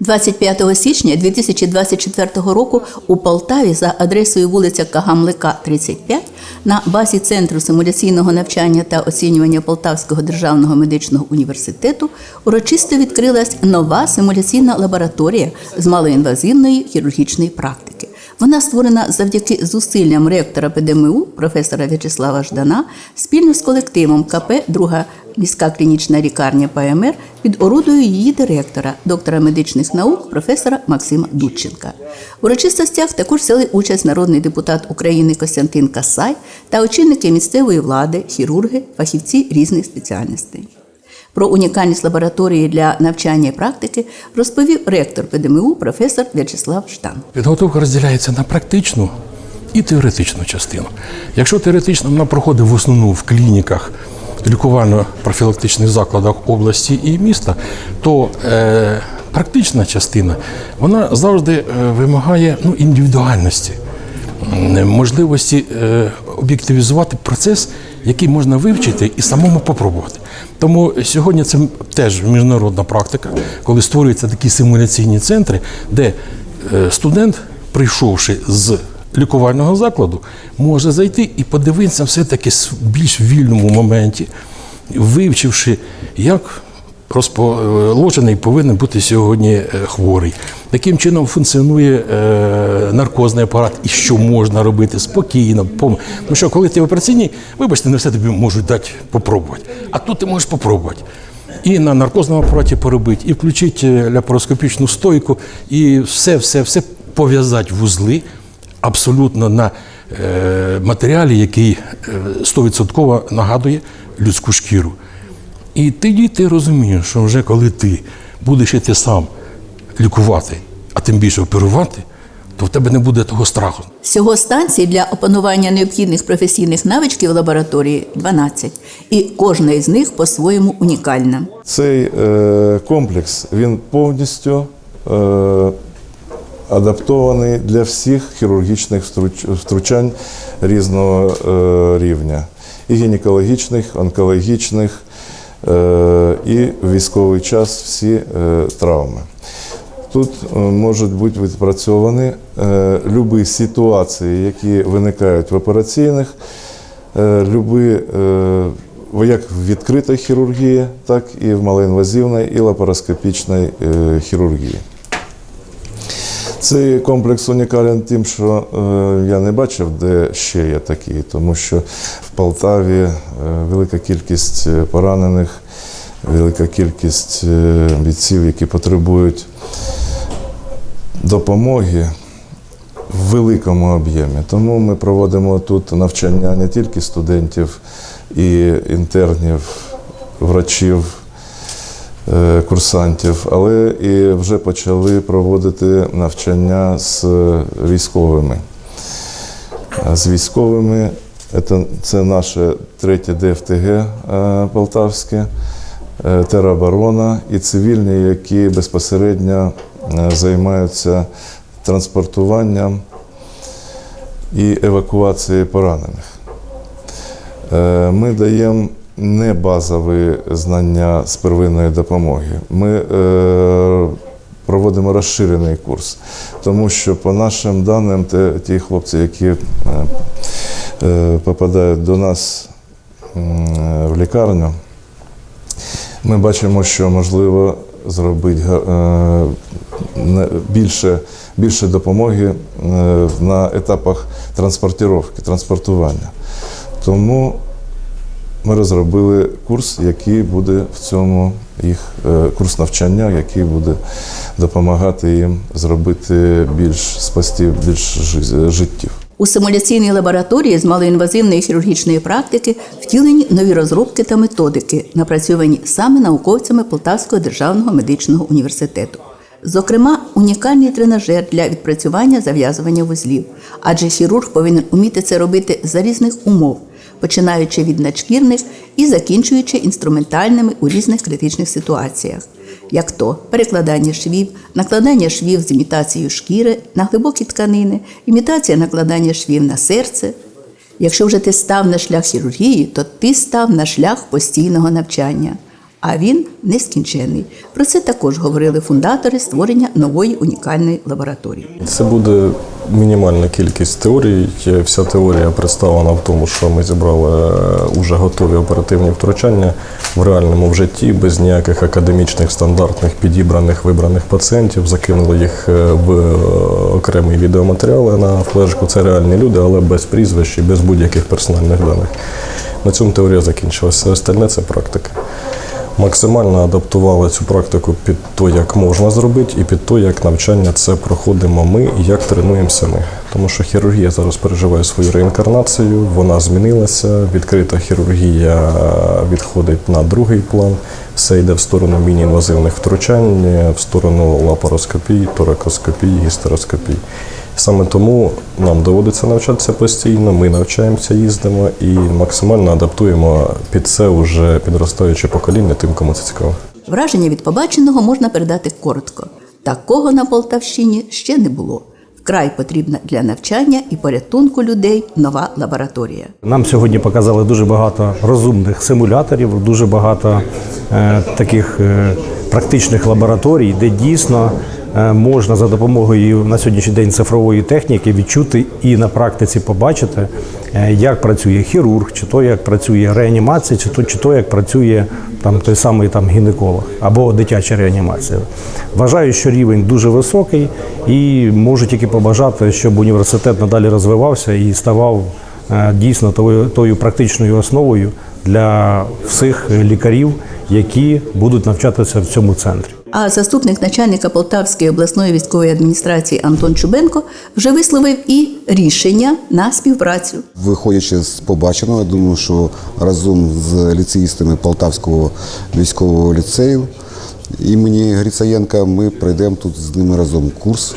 25 січня 2024 року у Полтаві за адресою вулиця Кагамлика, 35, на базі Центру симуляційного навчання та оцінювання Полтавського державного медичного університету урочисто відкрилась нова симуляційна лабораторія з малоінвазивної хірургічної практики. Вона створена завдяки зусиллям ректора ПДМУ професора В'ячеслава Ждана спільно з колективом КП Друга міська клінічна лікарня ПМР під орудою її директора, доктора медичних наук, професора Максима Дудченка. В урочистостях також взяли участь народний депутат України Костянтин Касай та очільники місцевої влади, хірурги, фахівці різних спеціальностей. Про унікальність лабораторії для навчання і практики розповів ректор ПДМУ професор В'ячеслав Штан. Підготовка розділяється на практичну і теоретичну частину. Якщо теоретично вона проходить в основному в клініках, лікувально-профілактичних закладах області і міста, то е, практична частина вона завжди е, вимагає ну, індивідуальності, можливості е, об'єктивізувати процес, який можна вивчити і самому попробувати. Тому сьогодні це теж міжнародна практика, коли створюються такі симуляційні центри, де е, студент, прийшовши з лікувального закладу, може зайти і подивитися все-таки в більш вільному моменті, вивчивши, як розположений повинен бути сьогодні е, хворий. Яким чином функціонує е, наркозний апарат і що можна робити спокійно. пом- Тому що коли ти в операційній, вибачте, не все тобі можуть дати попробувати. А тут ти можеш попробувати. І на наркозному апараті поробити, і включити ляпароскопічну стойку, і все, все, все пов'язати вузли абсолютно на е, матеріалі, який е, 100% нагадує людську шкіру. І тоді ти розумієш, що вже коли ти будеш іти сам лікувати, а тим більше оперувати, то в тебе не буде того страху. Всього станцій для опанування необхідних професійних навичків в лабораторії 12, і кожна із них по-своєму унікальна. Цей е, комплекс він повністю е, адаптований для всіх хірургічних втручань різного е, рівня: і гінекологічних, онкологічних, і в військовий час всі е, травми. Тут е, можуть бути відпрацьовані е, любі ситуації, які виникають в операційних, е, любі, е, як в відкритій хірургії, так і в малоінвазивній і лапароскопічній е, хірургії. Цей комплекс унікален тим, що е, я не бачив, де ще є такі, тому що в Полтаві е, велика кількість е, поранених, велика кількість е, бійців, які потребують допомоги в великому об'ємі. Тому ми проводимо тут навчання не тільки студентів і інтернів, врачів, е, курсантів, але і вже почали проводити навчання з військовими. З військовими це, наше третє ДФТГ е, Полтавське, е, тероборона і цивільні, які безпосередньо е, займаються транспортуванням і евакуацією поранених. Ми даємо не базові знання з первинної допомоги. Ми проводимо розширений курс, тому що, по нашим даним, ті хлопці, які попадають до нас в лікарню, ми бачимо, що можливо зробити е, більше, більше допомоги е, на етапах транспортировки, транспортування. Тому ми розробили курс, який буде в цьому їх е, курс навчання, який буде допомагати їм зробити більш спасти більш життів. У симуляційній лабораторії з малоінвазивної хірургічної практики втілені нові розробки та методики, напрацьовані саме науковцями Полтавського державного медичного університету. Зокрема, унікальний тренажер для відпрацювання зав'язування вузлів, адже хірург повинен уміти це робити за різних умов, починаючи від надшкірних і закінчуючи інструментальними у різних критичних ситуаціях, як то перекладання швів, накладання швів з імітацією шкіри на глибокі тканини, імітація накладання швів на серце. Якщо вже ти став на шлях хірургії, то ти став на шлях постійного навчання. А він нескінченний. Про це також говорили фундатори створення нової унікальної лабораторії. Це буде мінімальна кількість теорій. Вся теорія представлена в тому, що ми зібрали вже готові оперативні втручання в реальному в житті, без ніяких академічних стандартних підібраних вибраних пацієнтів. Закинули їх е, в е, окремі відеоматеріали на флешку. Це реальні люди, але без прізвищ і без будь-яких персональних даних. На цьому теорія закінчилася. Остальне це практика. Максимально адаптували цю практику під те, як можна зробити, і під те, як навчання це проходимо ми і як тренуємося ми. Тому що хірургія зараз переживає свою реінкарнацію, вона змінилася. Відкрита хірургія відходить на другий план. Все йде в сторону міні-інвазивних втручань, в сторону лапароскопії, торакоскопії, гістероскопії. Саме тому нам доводиться навчатися постійно, ми навчаємося, їздимо і максимально адаптуємо під це вже підростаюче покоління, тим, кому це цікаво. Враження від побаченого можна передати коротко. Такого на Полтавщині ще не було. Вкрай потрібна для навчання і порятунку людей нова лабораторія. Нам сьогодні показали дуже багато розумних симуляторів, дуже багато е, таких е, практичних лабораторій, де дійсно можна за допомогою на сьогоднішній день цифрової техніки відчути і на практиці побачити, е, як працює хірург, чи то як працює реанімація, чи то, чи то як працює там той самий там гінеколог або дитяча реанімація. Вважаю, що рівень дуже високий, і можу тільки побажати, щоб університет надалі розвивався і ставав е, дійсно тою, тою практичною основою для всіх лікарів, які будуть навчатися в цьому центрі. А заступник начальника Полтавської обласної військової адміністрації Антон Чубенко вже висловив і рішення на співпрацю. Виходячи з побаченого, я думаю, що разом з ліцеїстами Полтавського військового ліцею імені Грицаєнка ми пройдемо тут з ними разом курс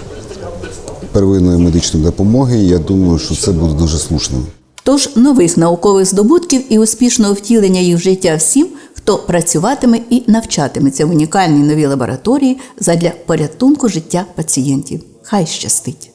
первинної медичної допомоги. І я думаю, що це буде дуже слушним. Тож нових наукових здобутків і успішного втілення їх в життя всім, хто працюватиме і навчатиметься в унікальній новій лабораторії задля порятунку життя пацієнтів. Хай щастить!